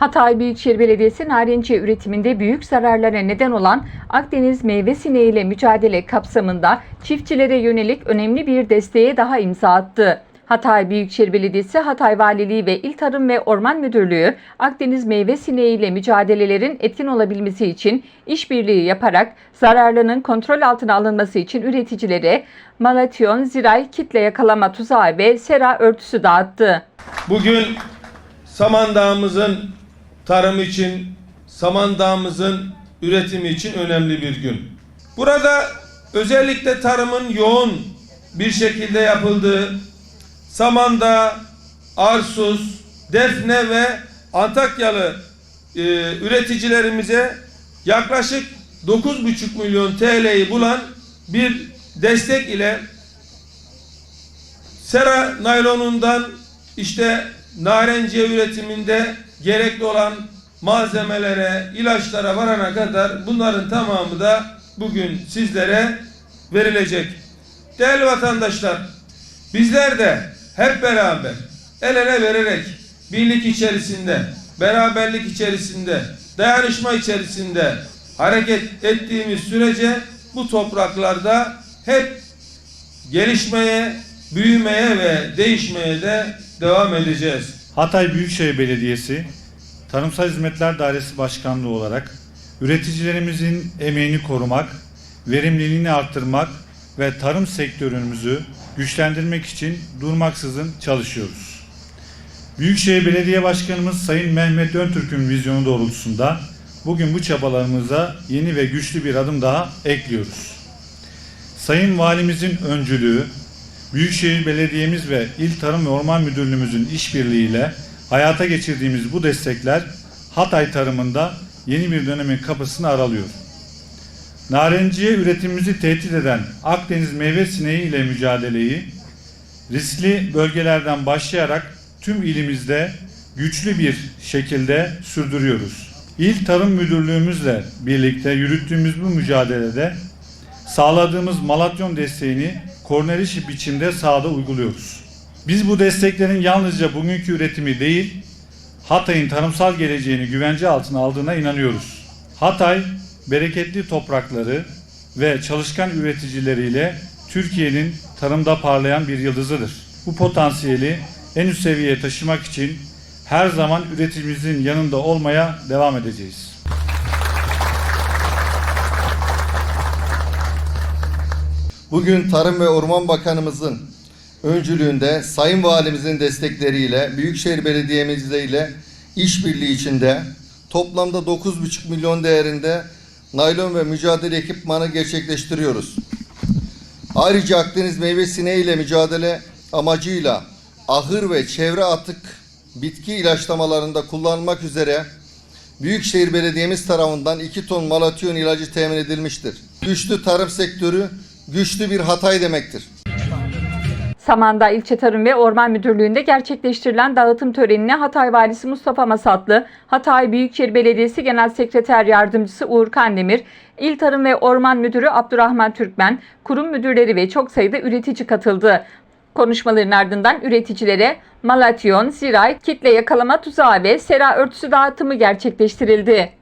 Hatay Büyükşehir Belediyesi narenciye üretiminde büyük zararlara neden olan Akdeniz meyve sineğiyle mücadele kapsamında çiftçilere yönelik önemli bir desteğe daha imza attı. Hatay Büyükşehir Belediyesi, Hatay Valiliği ve İl Tarım ve Orman Müdürlüğü Akdeniz meyve sineğiyle mücadelelerin etkin olabilmesi için işbirliği yaparak zararlının kontrol altına alınması için üreticilere Malatyon, Ziray, kitle yakalama tuzağı ve sera örtüsü dağıttı. Bugün Samandağ'ımızın tarım için, Samandağ'ımızın üretimi için önemli bir gün. Burada özellikle tarımın yoğun bir şekilde yapıldığı Samandağ, Arsuz, Defne ve Antakyalı e, üreticilerimize yaklaşık 9,5 milyon TL'yi bulan bir destek ile sera naylonundan işte narenciye üretiminde gerekli olan malzemelere, ilaçlara varana kadar bunların tamamı da bugün sizlere verilecek. Değerli vatandaşlar, bizler de hep beraber el ele vererek birlik içerisinde, beraberlik içerisinde, dayanışma içerisinde hareket ettiğimiz sürece bu topraklarda hep gelişmeye, büyümeye ve değişmeye de devam edeceğiz. Hatay Büyükşehir Belediyesi Tarımsal Hizmetler Dairesi Başkanlığı olarak üreticilerimizin emeğini korumak, verimliliğini arttırmak ve tarım sektörümüzü güçlendirmek için durmaksızın çalışıyoruz. Büyükşehir Belediye Başkanımız Sayın Mehmet Öntürk'ün vizyonu doğrultusunda bugün bu çabalarımıza yeni ve güçlü bir adım daha ekliyoruz. Sayın Valimizin öncülüğü, Büyükşehir Belediyemiz ve İl Tarım ve Orman Müdürlüğümüzün işbirliğiyle hayata geçirdiğimiz bu destekler Hatay tarımında yeni bir dönemin kapısını aralıyor. Narenciye üretimimizi tehdit eden Akdeniz meyve sineği ile mücadeleyi riskli bölgelerden başlayarak tüm ilimizde güçlü bir şekilde sürdürüyoruz. İl Tarım Müdürlüğümüzle birlikte yürüttüğümüz bu mücadelede sağladığımız Malatyon desteğini korneliş biçimde sahada uyguluyoruz. Biz bu desteklerin yalnızca bugünkü üretimi değil, Hatay'ın tarımsal geleceğini güvence altına aldığına inanıyoruz. Hatay, bereketli toprakları ve çalışkan üreticileriyle Türkiye'nin tarımda parlayan bir yıldızıdır. Bu potansiyeli en üst seviyeye taşımak için her zaman üreticimizin yanında olmaya devam edeceğiz. Bugün Tarım ve Orman Bakanımızın öncülüğünde Sayın Valimizin destekleriyle Büyükşehir Belediye'mizle ile işbirliği içinde toplamda 9,5 milyon değerinde naylon ve mücadele ekipmanı gerçekleştiriyoruz. Ayrıca Akdeniz meyve sineği ile mücadele amacıyla ahır ve çevre atık bitki ilaçlamalarında kullanılmak üzere Büyükşehir Belediye'miz tarafından 2 ton malatyon ilacı temin edilmiştir. Güçlü tarım sektörü güçlü bir Hatay demektir. Samandağ İlçe Tarım ve Orman Müdürlüğü'nde gerçekleştirilen dağıtım törenine Hatay Valisi Mustafa Masatlı, Hatay Büyükşehir Belediyesi Genel Sekreter Yardımcısı Uğur Kandemir, İl Tarım ve Orman Müdürü Abdurrahman Türkmen, kurum müdürleri ve çok sayıda üretici katıldı. Konuşmaların ardından üreticilere Malatyon, Ziray, kitle yakalama tuzağı ve sera örtüsü dağıtımı gerçekleştirildi.